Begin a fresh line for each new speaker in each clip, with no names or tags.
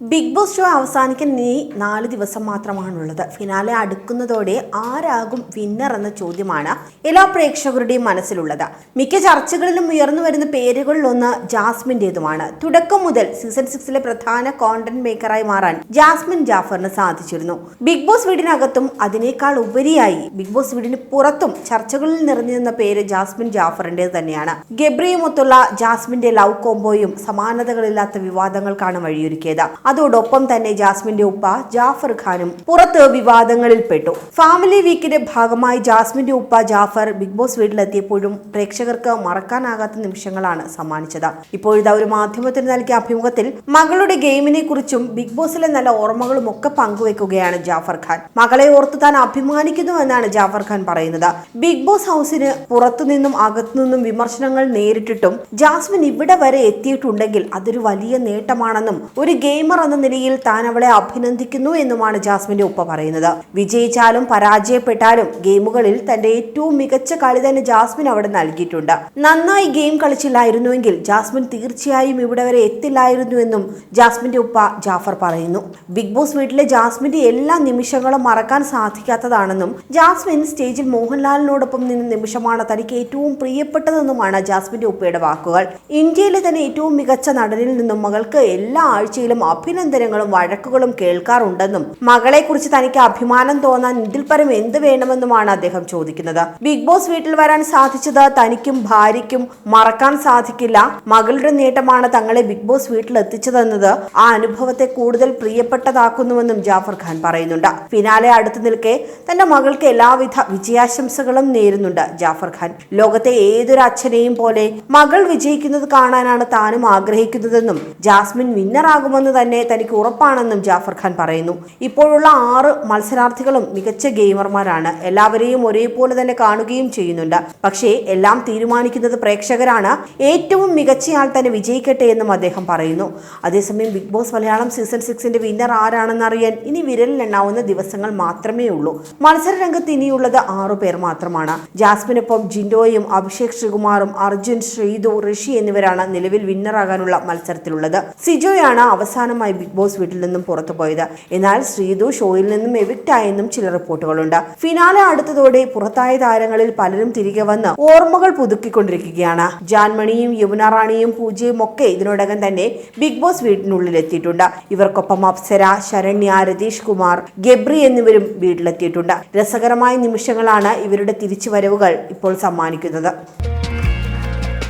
Big boss show അവസാനിക്കാൻ ഇനി നാല് ദിവസം മാത്രമാണുള്ളത്. ഫിനാലെ അടുക്കുന്നതോടെ ആരാകും വിന്നർ എന്ന ചോദ്യമാണ് എല്ലാ പ്രേക്ഷകരുടെയും മനസ്സിലുള്ളത്. മിക്ക ചർച്ചകളിലും ഉയർന്നു വരുന്ന പേരുകളിലൊന്ന് ജാസ്മിന്റെതുമാണ്. തുടക്കം മുതൽ സീസൺ സിക്സിലെ പ്രധാന കോണ്ടന്റ് മേക്കറായി മാറാൻ ജാസ്മിൻ ജാഫറിന് സാധിച്ചിരുന്നു. ബിഗ് ബോസ് വീടിനകത്തും അതിനേക്കാൾ ഉപരിയായി ബിഗ് ബോസ് വീടിന് പുറത്തും ചർച്ചകളിൽ നിറഞ്ഞു നിന്ന പേര് ജാസ്മിൻ ജാഫറിന്റെ തന്നെയാണ്. ഗബ്രിയുമൊത്തുള്ള ജാസ്മിന്റെ ലവ് കോംബോയും സമാനതകളില്ലാത്ത വിവാദങ്ങൾക്കാണ് വഴിയൊരുക്കിയത്. അതോടൊപ്പം തന്നെ ജാസ്മിന്റെ ഉപ്പ ജാഫർ ഖാനും പുറത്ത് വിവാദങ്ങളിൽ പെട്ടു ഫാമിലി വീക്കിന്റെ ഭാഗമായി ജാസ്മിന്റെ ഉപ്പ ജാഫർ ബിഗ് ബോസ് വീട്ടിലെത്തിയപ്പോഴും പ്രേക്ഷകർക്ക് മറക്കാനാകാത്ത നിമിഷങ്ങളാണ് സമ്മാനിച്ചത്. ഇപ്പോഴത്തെ ഒരു മാധ്യമത്തിന് നൽകിയ അഭിമുഖത്തിൽ മകളുടെ ഗെയിമിനെ കുറിച്ചും ബിഗ് ബോസിലെ നല്ല ഓർമ്മകളും ഒക്കെ പങ്കുവെക്കുകയാണ് ജാഫർ ഖാൻ. മകളെ ഓർത്ത് താൻ അഭിമാനിക്കുന്നു എന്നാണ് ജാഫർ ഖാൻ പറയുന്നത്. ബിഗ് ബോസ് ഹൗസിന് പുറത്തുനിന്നും അകത്തുനിന്നും വിമർശനങ്ങൾ നേരിട്ടിട്ടും ജാസ്മിൻ ഇവിടെ വരെ എത്തിയിട്ടുണ്ടെങ്കിൽ അതൊരു വലിയ നേട്ടമാണെന്നും ഒരു ഗെയിമർ എന്ന നിലയിൽ താൻ അവളെ അഭിനന്ദിക്കുന്നു എന്നുമാണ് ജാസ്മിന്റെ ഉപ്പ പറയുന്നത്. വിജയിച്ചാലും പരാജയപ്പെട്ടാലും ഗെയിമുകളിൽ തന്റെ ഏറ്റവും മികച്ച കളി തന്നെ ജാസ്മിൻ അവിടെ നൽകിയിട്ടുണ്ട്. നന്നായി ഗെയിം കളിച്ചില്ലായിരുന്നുവെങ്കിൽ ജാസ്മിൻ തീർച്ചയായും ഇവിടെ വരെ എത്തില്ലായിരുന്നുവെന്നും ജാസ്മിന്റെ ഉപ്പ ജാഫർ പറയുന്നു. ബിഗ് ബോസ് വീട്ടിലെ ജാസ്മിന്റെ എല്ലാ നിമിഷങ്ങളും മറക്കാൻ സാധിക്കാത്തതാണെന്നും ജാസ്മിൻ സ്റ്റേജിൽ മോഹൻലാലിനോടൊപ്പം നിന്ന നിമിഷമാണ് തനിക്ക് ഏറ്റവും പ്രിയപ്പെട്ടതെന്നുമാണ് ജാസ്മിന്റെ ഉപ്പയുടെ വാക്കുകൾ. ഇന്ത്യയിലെ തന്നെ ഏറ്റവും മികച്ച നടനിൽ നിന്നും മകൾക്ക് എല്ലാ ആഴ്ചയിലും അഭിനന്ദനങ്ങളും വഴക്കുകളും കേൾക്കാറുണ്ടെന്നും മകളെക്കുറിച്ച് തനിക്ക് അഭിമാനം തോന്നാൻ ഇതിൽ പരം എന്ത് വേണമെന്നുമാണ് അദ്ദേഹം ചോദിക്കുന്നത്. ബിഗ് ബോസ് വീട്ടിൽ വരാൻ സാധിച്ചത് തനിക്കും ഭാര്യയ്ക്കും മറക്കാൻ സാധിക്കില്ല. മകളുടെ നേട്ടമാണ് തങ്ങളെ ബിഗ് ബോസ് വീട്ടിൽ എത്തിച്ചതെന്നത്. ആ അനുഭവത്തെ കൂടുതൽ പ്രിയപ്പെട്ടതാക്കുന്നുവെന്നും ജാഫർ ഖാൻ പറയുന്നുണ്ട്. ഫിനാലെ അടുത്തു നിൽക്കെ തന്റെ മകൾക്ക് എല്ലാവിധ വിജയാശംസകളും നേരുന്നുണ്ട് ജാഫർ ഖാൻ. ലോകത്തെ ഏതൊരു അച്ഛനെയും പോലെ മകൾ വിജയിക്കുന്നത് കാണാനാണ് താനും ആഗ്രഹിക്കുന്നതെന്നും ജാസ്മിൻ വിന്നറാകുമെന്ന് തന്നെ തനിക്ക് ഉറപ്പാണെന്നും ജാഫർ ഖാൻ പറയുന്നു. ഇപ്പോഴുള്ള ആറ് മത്സരാർത്ഥികളും മികച്ച ഗെയിമർമാരാണ്. എല്ലാവരെയും ഒരേപോലെ തന്നെ കാണുകയും ചെയ്യുന്നുണ്ട്. പക്ഷേ എല്ലാം തീരുമാനിക്കുന്നത് പ്രേക്ഷകരാണ്. ഏറ്റവും മികച്ചയാൾ തന്നെ വിജയിക്കട്ടെ എന്നും അദ്ദേഹം പറയുന്നു. അതേസമയം ബിഗ് ബോസ് മലയാളം സീസൺ സിക്സിന്റെ വിന്നർ ആരാണെന്ന് അറിയാൻ ഇനി വിരലിലെണ്ണാവുന്ന ദിവസങ്ങൾ മാത്രമേ ഉള്ളൂ. മത്സരരംഗത്ത് ഇനിയുള്ളത് ആറു പേർ മാത്രമാണ്. ജാസ്മിനൊപ്പം ജിൻഡോയും അഭിഷേക് ശ്രീകുമാറും അർജുൻ ശ്രീതു ഋഷി എന്നിവരാണ് നിലവിൽ വിന്നറാകാനുള്ള മത്സരത്തിലുള്ളത്. സിജോയാണ് അവസാനമായി ബിഗ് ബോസ് വീട്ടിൽ നിന്നും പുറത്തു പോയത്. എന്നാൽ ശ്രീതു ഷോയിൽ നിന്നും എവിക്റ്റ് ആയെന്നും ചില റിപ്പോർട്ടുകളുണ്ട്. ഫിനാലെ അടുത്തതോടെ പുറത്തായ താരങ്ങളിൽ പലരും തിരികെ വന്ന് ഓർമ്മകൾ പുതുക്കിക്കൊണ്ടിരിക്കുകയാണ്. ജാൻമണിയും യമുന റാണിയും പൂജയും ഒക്കെ ഇതിനോടകം തന്നെ ബിഗ് ബോസ് വീട്ടിനുള്ളിൽ എത്തിയിട്ടുണ്ട് ഇവർക്കൊപ്പം അപ്സര ശരണ്യ രതീഷ് കുമാർ ഗബ്രി എന്നിവരും വീട്ടിലെത്തിയിട്ടുണ്ട്. രസകരമായ നിമിഷങ്ങളാണ് ഇവരുടെ തിരിച്ചുവരവുകൾ ഇപ്പോൾ സമ്മാനിക്കുന്നത്.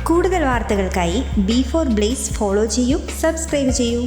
കൂടുതൽ വാർത്തകൾക്കായി ബി ഫോർ ബ്ലേസ് ഫോളോ ചെയ്യൂ സബ്സ്ക്രൈബ് ചെയ്യൂ.